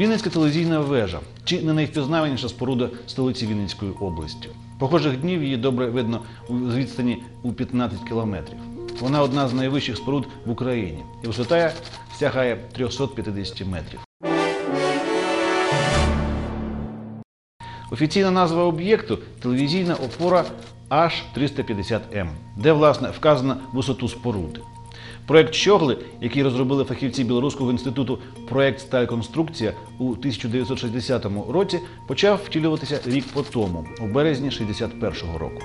Вінницька телевізійна вежа чи не найвпізнаваніша споруда столиці Вінницької області. Похожих днів її добре видно з відстані у 15 кілометрів. Вона одна з найвищих споруд в Україні і висота сягає 350 метрів. Офіційна назва об'єкту телевізійна опора H350M, де власне вказано висоту споруди. Проект Щогли, який розробили фахівці Білоруського інституту проект Стальконструкція у 1960 році, почав втілюватися рік по тому, у березні 61-го року.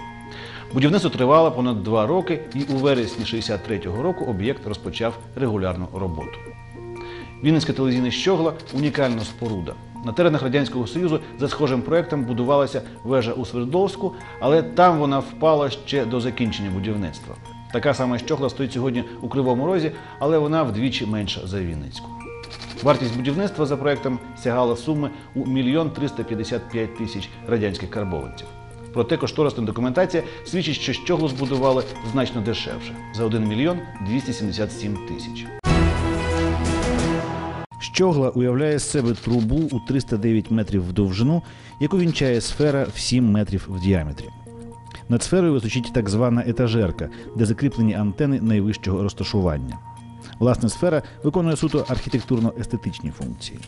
Будівництво тривало понад два роки, і у вересні 63-го року об'єкт розпочав регулярну роботу. Вінницька телевізійна щогла унікальна споруда. На теренах Радянського Союзу за схожим проектом будувалася вежа у Свердловську, але там вона впала ще до закінчення будівництва. Така сама щогла стоїть сьогодні у Кривому Розі, але вона вдвічі менша за Вінницьку. Вартість будівництва за проектом сягала суми у мільйон 355 тисяч радянських карбованців. Проте кошторисна документація свідчить, що щоглу збудували значно дешевше за 1 мільйон 277 тисяч. Щогла уявляє з себе трубу у 309 метрів в довжину, яку вінчає сфера в 7 метрів в діаметрі. Над сферою височить так звана етажерка, де закріплені антени найвищого розташування. Власне, сфера виконує суто архітектурно-естетичні функції.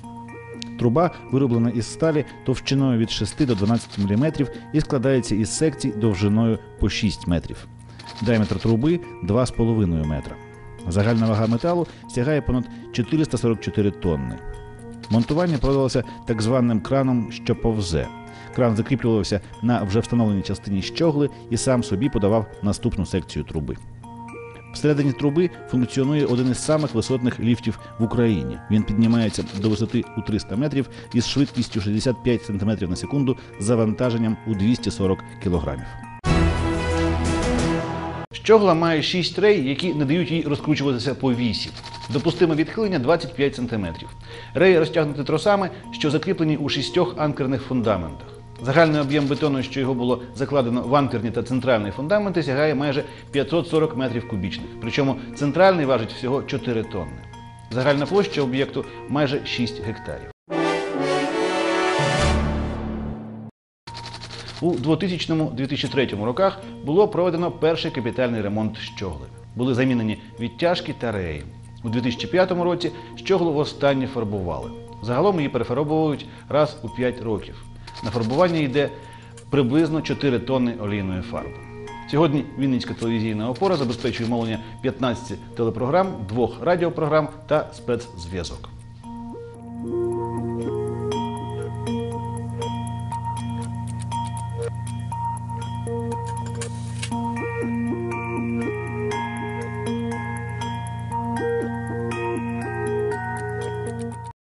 Труба вироблена із сталі товщиною від 6 до 12 мм і складається із секцій довжиною по 6 метрів. Діаметр труби 2,5 метра. Загальна вага металу сягає понад 444 тонни. Монтування проводилося так званим краном, що повзе. Кран закріплювався на вже встановленій частині щогли і сам собі подавав наступну секцію труби. Всередині труби функціонує один із самих висотних ліфтів в Україні. Він піднімається до висоти у 300 метрів із швидкістю 65 см на секунду з завантаженням у 240 кг. Щогла має 6 рей, які не дають їй розкручуватися по вісі. Допустиме відхилення 25 см. Реї розтягнуті тросами, що закріплені у шістьох анкерних фундаментах. Загальний об'єм бетону, що його було закладено в анкерні та центральні фундаменти, сягає майже 540 метрів кубічних. Причому центральний важить всього 4 тонни. Загальна площа об'єкту майже 6 гектарів. У 2000-2003 роках було проведено перший капітальний ремонт щогли. Були замінені відтяжки та реї. У 2005 році щоглу востаннє фарбували. Загалом її перефарбовують раз у 5 років. На фарбування йде приблизно 4 тонни олійної фарби. Сьогодні Вінницька телевізійна опора забезпечує мовлення 15 телепрограм, двох радіопрограм та спецзв'язок.